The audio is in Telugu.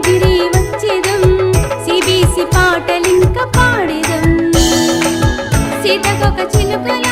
ఎగిరి వచ్చేదం. సిబిసి పాటలింక పాడేదం. సీతకొక చిలుకలా